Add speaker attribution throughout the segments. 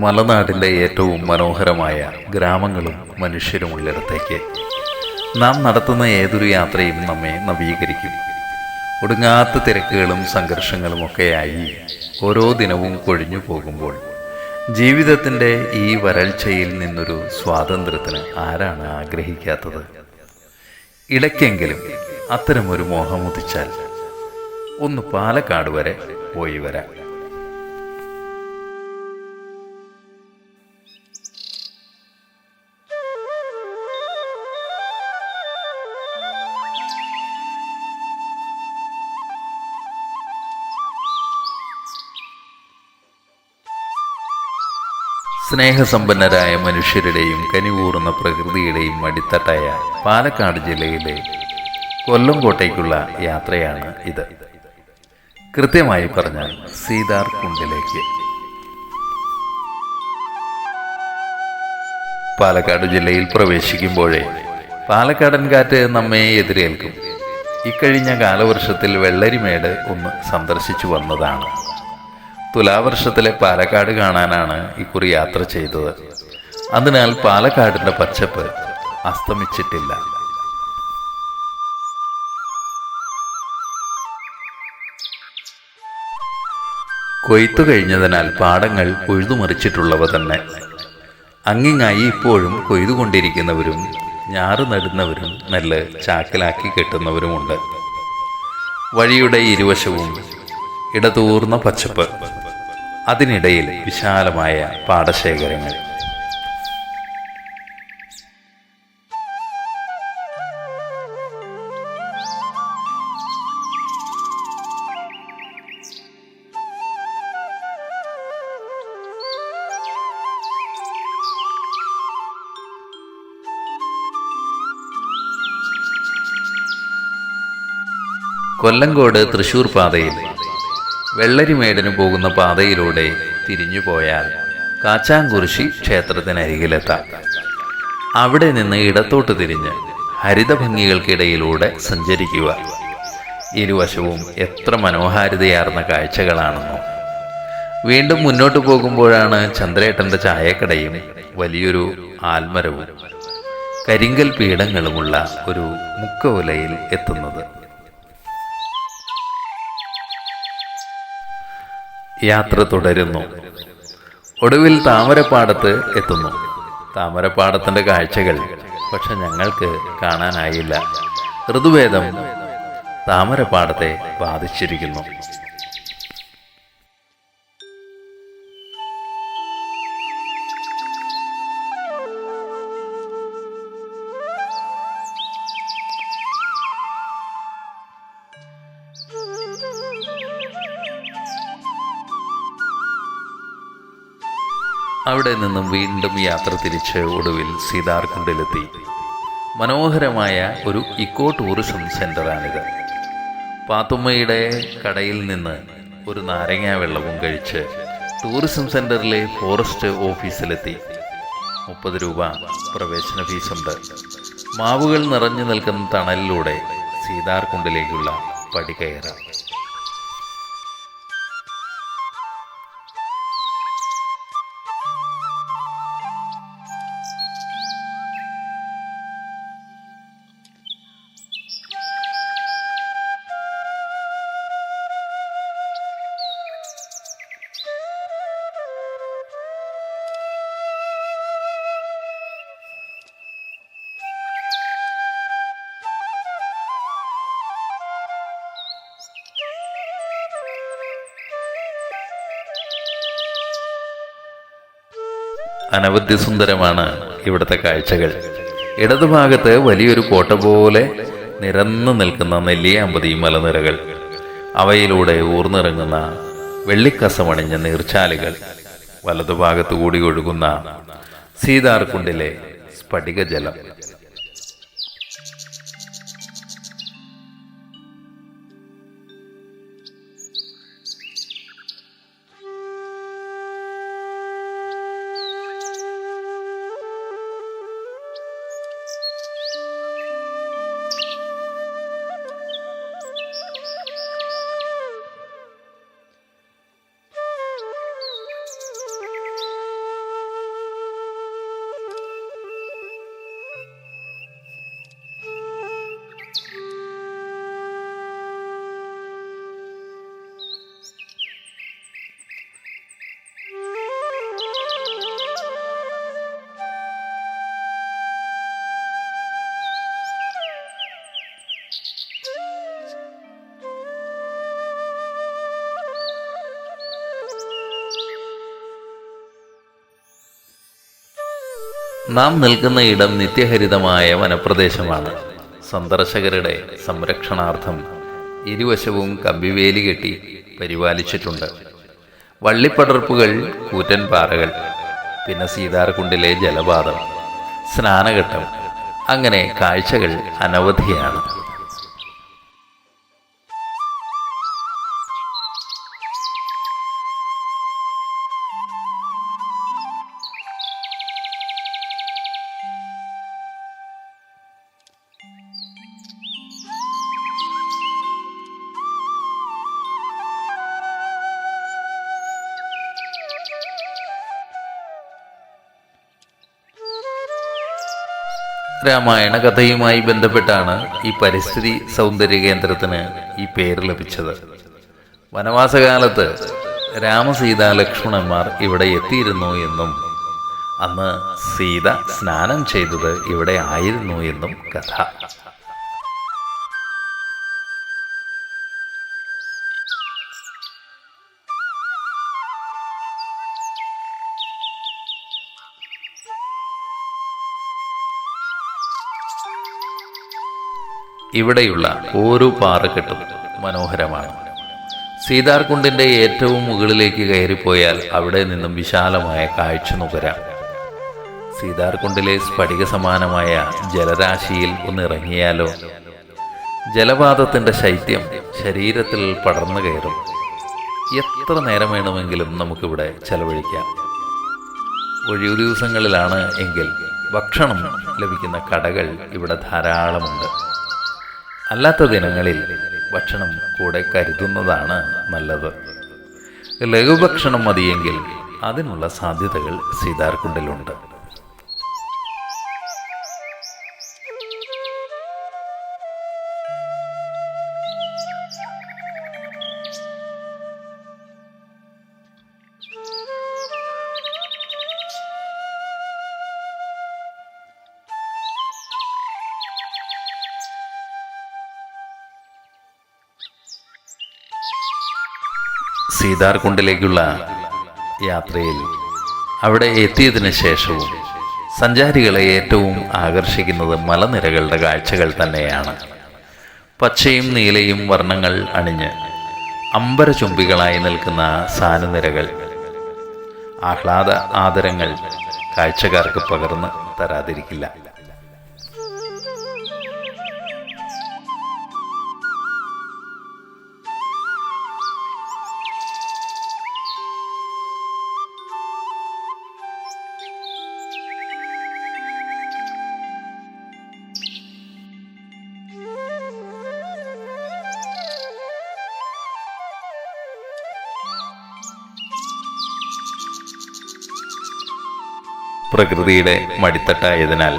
Speaker 1: മലനാടിന്റെ ഏറ്റവും മനോഹരമായ ഗ്രാമങ്ങളും മനുഷ്യരുമുള്ളിടത്തേക്ക് നാം നടത്തുന്ന ഏതൊരു യാത്രയും നമ്മെ നവീകരിക്കും. ഒടുങ്ങാത്ത തിരക്കുകളും സംഘർഷങ്ങളും ഒക്കെയായി ഓരോ ദിനവും കൊഴിഞ്ഞു പോകുമ്പോൾ ജീവിതത്തിന്റെ ഈ വരൾച്ചയിൽ നിന്നൊരു സ്വാതന്ത്ര്യത്തിന് ആരാണ് ആഗ്രഹിക്കാത്തത്? ഇടയ്ക്കെങ്കിലും അത്തരമൊരു മോഹമുദിച്ചാൽ ഒന്ന് പാലക്കാട് വരെ പോയി വരാം. സ്നേഹസമ്പന്നരായ മനുഷ്യരുടെയും കനിവൂറുന്ന പ്രകൃതിയുടെയും അടിത്തട്ടായ പാലക്കാട് ജില്ലയിലെ കൊല്ലംകോട്ടയ്ക്കുള്ള യാത്രയാണ് ഇത്. കൃത്യമായി പറഞ്ഞാൽ സീതാർ കുണ്ടിലേക്ക്. പാലക്കാട് ജില്ലയിൽ പ്രവേശിക്കുമ്പോഴേ പാലക്കാടൻ കാറ്റ് നമ്മെ എതിരേൽക്കും. ഇക്കഴിഞ്ഞ കാലവർഷത്തിൽ വെള്ളരിമേട് ഒന്ന് സന്ദർശിച്ചു വന്നതാണ്. തുലാവർഷത്തിലെ പാലക്കാട് കാണാനാണ് ഇക്കുറി യാത്ര ചെയ്തത്. അതിനാൽ പാലക്കാടിന്റെ പച്ചപ്പ് അസ്തമിച്ചിട്ടില്ല. കൊയ്ത്തു കഴിഞ്ഞതിനാൽ പാടങ്ങൾ ഉഴുതുമറിച്ചിട്ടുള്ളവ തന്നെ. അങ്ങിങ്ങായി ഇപ്പോഴും കൊയ്തുകൊണ്ടിരിക്കുന്നവരും ഞാറ് നടുന്നവരും നെല്ല് ചാക്കിലാക്കി കെട്ടുന്നവരുമുണ്ട്. വഴിയുടെ ഇരുവശവും ഇടതൂർന്ന പച്ചപ്പ്. അതിനിടയിൽ വിശാലമായ പാടശേഖരങ്ങൾ. കൊല്ലങ്കോട് തൃശൂർ പാതയിൽ വെള്ളരിമേടിന് പോകുന്ന പാതയിലൂടെ തിരിഞ്ഞു പോയാൽ കാച്ചാങ്കുറിശി ക്ഷേത്രത്തിനരികിലെത്താം. അവിടെ നിന്ന് ഇടത്തോട്ട് തിരിഞ്ഞ് ഹരിതഭംഗികൾക്കിടയിലൂടെ സഞ്ചരിക്കുക. ഇരുവശവും എത്ര മനോഹാരിതയാർന്ന കാഴ്ചകളാണെന്നോ. വീണ്ടും മുന്നോട്ട് പോകുമ്പോഴാണ് ചന്ദ്രേട്ടന്റെ ചായക്കടയും വലിയൊരു ആൽമരവും കരിങ്കൽ പീഠങ്ങളുമുള്ള ഒരു മുക്കവലയിൽ എത്തുന്നത്. യാത്ര തുടരുന്നു. ഒടുവിൽ താമരപ്പാടത്ത് എത്തുന്നു. താമരപ്പാടത്തിന്റെ കാഴ്ചകൾ പക്ഷെ ഞങ്ങൾക്ക് കാണാനായില്ല. ഋതുവേദം താമരപ്പാടത്തെ ബാധിച്ചിരിക്കുന്നു. അവിടെ നിന്നും വീണ്ടും യാത്ര തിരിച്ച് ഒടുവിൽ സീതാർകുണ്ടിലെത്തി. മനോഹരമായ ഒരു ഇക്കോ ടൂറിസം സെന്ററാണിത് പാത്തുമ്മയുടെ കടയിൽ നിന്ന് ഒരു നാരങ്ങ വെള്ളവും കഴിച്ച് ടൂറിസം സെന്ററിലെ ഫോറസ്റ്റ് ഓഫീസിലെത്തി. മുപ്പത് രൂപ പ്രവേശന ഫീസുണ്ട്. മാവുകൾ നിറഞ്ഞു നിൽക്കുന്ന തണലിലൂടെ സീതാർകുണ്ടിലേക്കുള്ള പടി കയറാം അനവധി സുന്ദരമാണ് ഇവിടുത്തെ കാഴ്ചകൾ. ഇടതുഭാഗത്ത് വലിയൊരു കോട്ട പോലെ നിരന്നു നിൽക്കുന്ന നെല്ലിയാമ്പതി മലനിരകൾ. അവയിലൂടെ ഊർന്നിറങ്ങുന്ന വെള്ളിക്കസമണിഞ്ഞ നീർച്ചാലുകൾ. വലതുഭാഗത്തു കൂടി ഒഴുകുന്ന സീതാർകുണ്ടിലെ സ്ഫടികജലം. നാം നിൽക്കുന്ന ഇടം നിത്യഹരിതമായ വനപ്രദേശമാണ്. സന്ദർശകരുടെ സംരക്ഷണാർത്ഥം ഇരുവശവും കമ്പിവേലി കെട്ടി പരിപാലിച്ചിട്ടുണ്ട്. വള്ളിപ്പടർപ്പുകൾ കൂറ്റൻ പാറകൾ പിന്നെ സീതാർകുണ്ടിലെ ജലപാതം സ്നാനഘട്ടം അങ്ങനെ കാഴ്ചകൾ അനവധിയാണ്. രാമായണ കഥയുമായി ബന്ധപ്പെട്ടാണ് ഈ പരിസ്ഥിതി സൗന്ദര്യ കേന്ദ്രത്തിന് ഈ പേര് ലഭിച്ചത്. വനവാസകാലത്ത് രാമസീത ലക്ഷ്മണന്മാർ ഇവിടെ എത്തിയിരുന്നു എന്നും അന്ന് സീത സ്നാനം ചെയ്തത് ഇവിടെ ആയിരുന്നു എന്നും കഥ. ഇവിടെയുള്ള ഓരോ പാറക്കെട്ടും മനോഹരമാണ്. സീതാർകുണ്ടിന്റെ ഏറ്റവും മുകളിലേക്ക് കയറിപ്പോയാൽ അവിടെ നിന്നും വിശാലമായ കാഴ്ച നുകരാം. സീതാർകുണ്ടിലെ സ്ഫടിക സമാനമായ ജലരാശിയിൽ ഒന്നിറങ്ങിയാലോ ജലപാതത്തിന്റെ ശൈത്യം ശരീരത്തിൽ പടർന്നു കയറും. എത്ര നേരം വേണമെങ്കിലും നമുക്കിവിടെ ചെലവഴിക്കാം. ഒഴിവു ദിവസങ്ങളിലാണ് എങ്കിൽ ഭക്ഷണം ലഭിക്കുന്ന കടകൾ ഇവിടെ ധാരാളമുണ്ട്. അല്ലാത്ത ദിനങ്ങളിൽ ഭക്ഷണം കൂടെ കരുതുന്നതാണ് നല്ലത്. ലഘുഭക്ഷണം മതിയെങ്കിൽ അതിനുള്ള സാധ്യതകൾ സീതാർകുണ്ടിലുണ്ട്. സീതാർകുണ്ടിലേക്കുള്ള യാത്രയിൽ അവിടെ എത്തിയതിന് ശേഷവും സഞ്ചാരികളെ ഏറ്റവും ആകർഷിക്കുന്നത് മലനിരകളുടെ കാഴ്ചകൾ തന്നെയാണ്. പച്ചയും നീലയും വർണങ്ങൾ അണിഞ്ഞ് അമ്പരചുംബികളായി നിൽക്കുന്ന സാനനിരകൾ ആഹ്ലാദ ആദരങ്ങൾ കാഴ്ചക്കാർക്ക് പകർന്ന് തരാതിരിക്കില്ല. പ്രകൃതിയുടെ മടിത്തട്ടായതിനാൽ.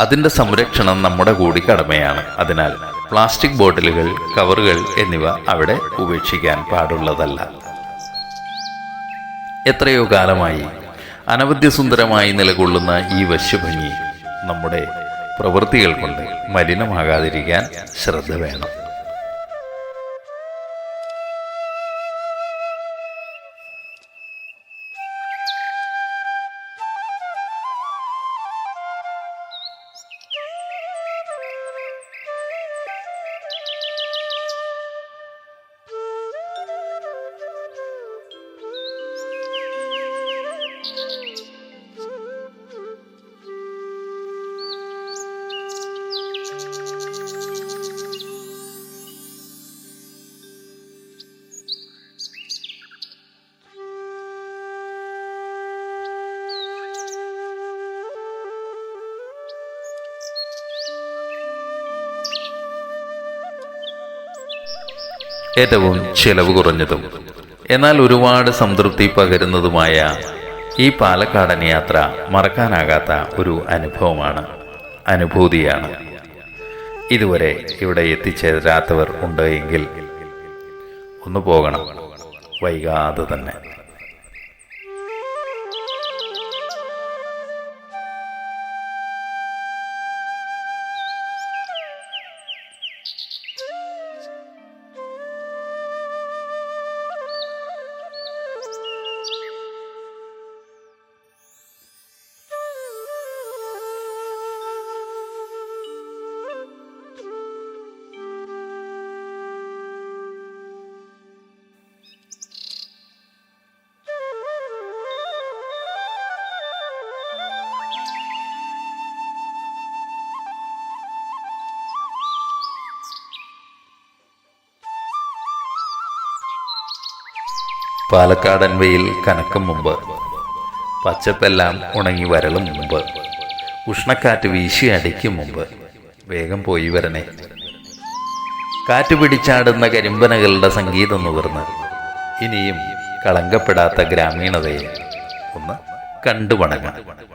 Speaker 1: അതിന്റെ സംരക്ഷണം നമ്മുടെ കൂടി കടമയാണ് അതിനാൽ പ്ലാസ്റ്റിക് ബോട്ടിലുകൾ കവറുകൾ എന്നിവ അവിടെ ഉപേക്ഷിക്കാൻ പാടുള്ളതല്ല. എത്രയോ കാലമായി അനവധ്യസുന്ദരമായി നിലകൊള്ളുന്ന ഈ വശ്യഭംഗി നമ്മുടെ പ്രവൃത്തികൾ കൊണ്ട് മലിനമാകാതിരിക്കാൻ ശ്രദ്ധ വേണം. ഏറ്റവും ചെലവ് കുറഞ്ഞതും എന്നാൽ ഒരുപാട് സംതൃപ്തി പകരുന്നതുമായ ഈ പാലക്കാടൻ യാത്ര മറക്കാനാകാത്ത ഒരു അനുഭവമാണ് അനുഭൂതിയാണ്. ഇതുവരെ ഇവിടെ എത്തിച്ചേരാത്തവർ ഉണ്ട് എങ്കിൽ ഒന്ന് പോകണം വൈകാതെ തന്നെ. പാലക്കാടൻ വെയിൽ കനക്കും മുമ്പ്. പച്ചപ്പെല്ലാം ഉണങ്ങി വരളും മുമ്പ്. ഉഷ്ണക്കാറ്റ് വീശി അടിക്കും മുമ്പ്. വേഗം പോയി വരണേ. കാറ്റ് പിടിച്ചാടുന്ന കരിമ്പനകളുടെ സംഗീതം നുകർന്ന്. ഇനിയും കളങ്കപ്പെടാത്ത ഗ്രാമീണതയെ ഒന്ന് കണ്ടുപണങ്ങാം